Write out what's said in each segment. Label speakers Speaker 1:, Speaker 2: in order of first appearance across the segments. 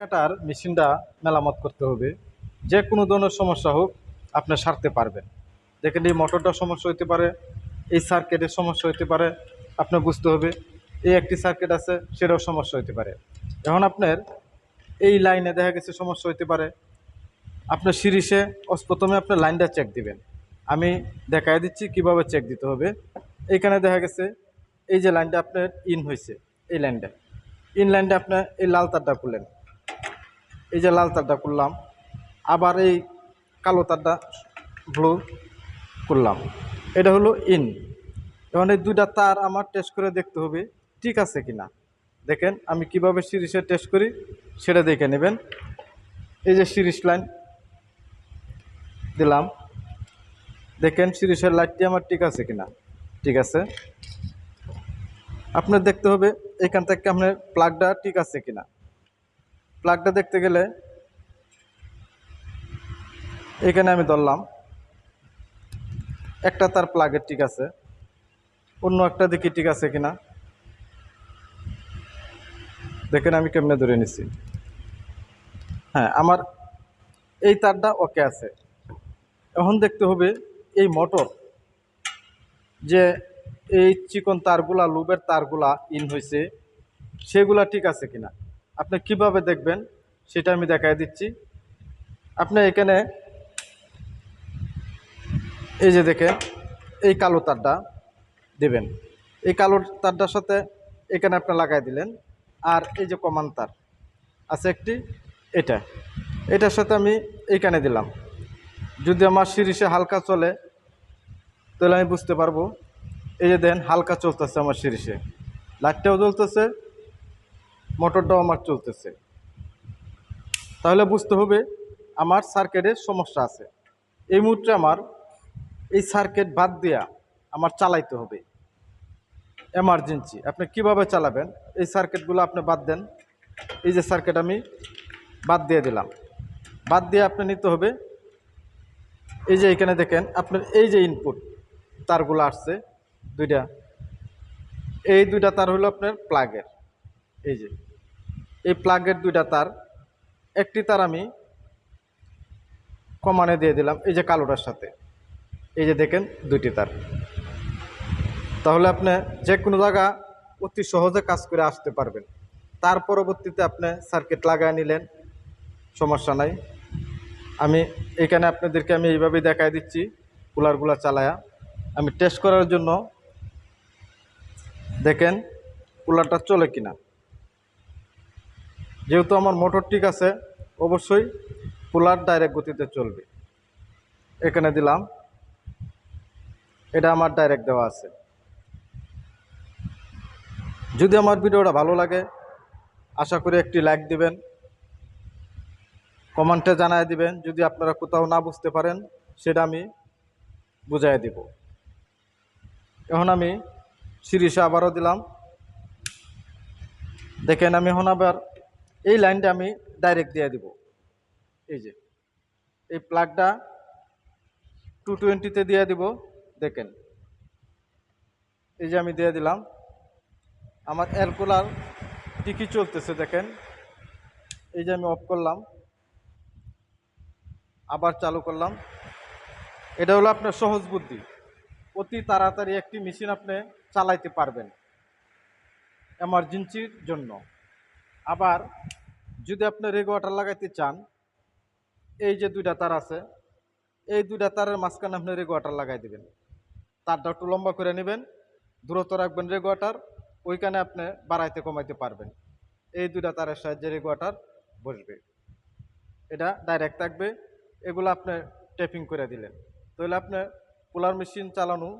Speaker 1: কাটার মেশিনটা মেরামত করতে হবে। যে কোনো ধরনের সমস্যা হোক, আপনি সারতে পারবেন। দেখেন এই মোটরটার সমস্যা হতে পারে, এই সার্কিটের সমস্যা হতে পারে আপনার বুঝতে হবে। এই একটি সার্কিট আছে, সেটাও সমস্যা হতে পারে। এখন আপনার এই লাইনে দেখা গেছে সমস্যা হতে পারে। আপনার সিরিজে প্রথমে আপনার লাইনটা চেক দিবেন। আমি দেখাই দিচ্ছি কীভাবে চেক দিতে হবে। এইখানে দেখা গেছে, এই যে লাইনটা আপনার ইন হয়েছে এই লাইনটা। ইন লাইনটা আপনার এই লাল তারটা খুললেন এই যে লাল তারটা করলাম, আবার এই কালো তারটা ব্লু করলাম। এটা হলো ইন এখন এই দুইটা তার আমার টেস্ট করে দেখতে হবে, ঠিক আছে কি না দেখেন, আমি কীভাবে সিরিজে টেস্ট করি, সেটা দেখে নেবেন। এই যে সিরিজ লাইন দিলাম। দেখেন, সিরিজের লাইটটি আমার ঠিক আছে কিনা? ঠিক আছে। আপনার দেখতে হবে, এখান থেকে আপনার প্লাগটা ঠিক আছে কিনা? প্লাগটা দেখতে গেলে এখানে আমি ধরলাম একটা তার প্লাগের ঠিক আছে, অন্য একটা দেখি ঠিক আছে কিনা। দেখেন আমি কেমনে ধরে নিছি। হ্যাঁ আমার এই তারটা ওকে আছে। এখন দেখতে হবে এই মোটর যে এই চিকন তারগুলা লুবের তারগুলা ইন হয়েছে সেগুলা ঠিক আছে কিনা। আপনি কীভাবে দেখবেন, সেটা আমি দেখাই দিচ্ছি। আপনি এখানে এই যে দেখেন, এই কালো তারটা দেবেন। এই কালো তারটার সাথে এখানে আপনি লাগাই দিলেন। আর এই যে কমান তার, আছে একটি, এটা। এটার সাথে আমি এইখানে দিলাম। যদি আমার সিরিজে হালকা চলে, তাহলে আমি বুঝতে পারব। এই যে দেন, হালকা চলতেছে আমার সিরিজে। লাইটটাও জ্বলতেছে মোটরটাও আমার চলতেছে। তাহলে বুঝতে হবে আমার সার্কিটের সমস্যা আছে। এই মুহূর্তে আমার এই সার্কিট বাদ দেওয়া আমার চালাইতে হবে। এমার্জেন্সি আপনি কীভাবে চালাবেন? এই সার্কিটগুলো আপনি বাদ দেন। এই যে সার্কিট আমি বাদ দিয়ে দিলাম। বাদ দিয়ে আপনি নিতে হবে। এই যে এখানে দেখেন, আপনার এই যে ইনপুট তারগুলো আসছে দুইটা। এই দুইটা তার হলো আপনার প্লাগের এই যে, এই প্লাগের দুইটা তার, একটি তার আমি কমানে দিয়ে দিলাম, এই যে কালোটার সাথে। এই যে দেখেন, দুইটি তার। তাহলে আপনি যে কোনো জায়গা অতি সহজে কাজ করে আসতে পারবেন। তার পরবর্তীতে আপনি সার্কিট লাগায় নিলেন, সমস্যা নাই। আমি এখানে আপনাদেরকে আমি এইভাবেই দেখাই দিচ্ছি, কুলারগুলো চালায়া। আমি টেস্ট করার জন্য দেখেন, কুলারটা চলে কিনা। যেহেতু আমার মোটর ঠিক আছে, অবশ্যই কুলার ডাইরেক্ট গতিতে চলবে। এখানে দিলাম। এটা আমার ডাইরেক্ট দেওয়া আছে। যদি আমার ভিডিওটা ভালো লাগে, আশা করি একটি লাইক দিবেন। কমেন্টে জানায় দিবেন, যদি আপনারা কোথাও না বুঝতে পারেন, সেটা আমি বুঝাই দিব। এখন আমি সিরিজে আবারও দিলাম। দেখেন আমি এখন আবার এই লাইনটা আমি ডাইরেক্ট দিয়ে দিব। এই যে, এই প্লাগটা টু টোয়েন্টিতে দিয়ে দিব, দেখেন। এই যে আমি দিয়ে দিলাম। আমার এয়ার কুলার ঠিকই চলতেছে দেখেন। এই যে আমি অফ করলাম। আবার চালু করলাম। এটা হলো আপনার সহজ বুদ্ধি। অতি তাড়াতাড়ি একটি মেশিন আপনি চালাইতে পারবেন। এমার্জেন্সির জন্য। আবার যদি আপনি রেগুলেটর লাগাইতে চান, এই যে দুইটা তার আছে, এই দুইটা তারের মাঝখানে আপনি রেগুলেটর লাগাই দিবেন। তারটা একটু লম্বা করে নেবেন দূরত্ব রাখবেন রেগুলেটর ওইখানে আপনি বাড়াইতে কমাইতে পারবেন। এই দুইটা তারের সাহায্যে রেগুলেটর বসবে। এটা ডাইরেক্ট থাকবে, এগুলো আপনি টেপিং করে দিলেন। তাহলে আপনি কুলার মেশিন চালানো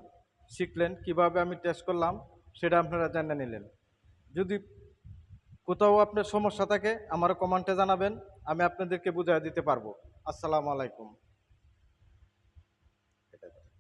Speaker 1: শিখলেন, কীভাবে আমি টেস্ট করলাম, সেটা আপনারা জানিয়ে নিলেন। যদি কোথাও আপনার সমস্যা থাকে আমার কমেন্টে জানাবেন আমি আপনাদেরকে বুঝাই দিতে পারব। আসসালামু আলাইকুম।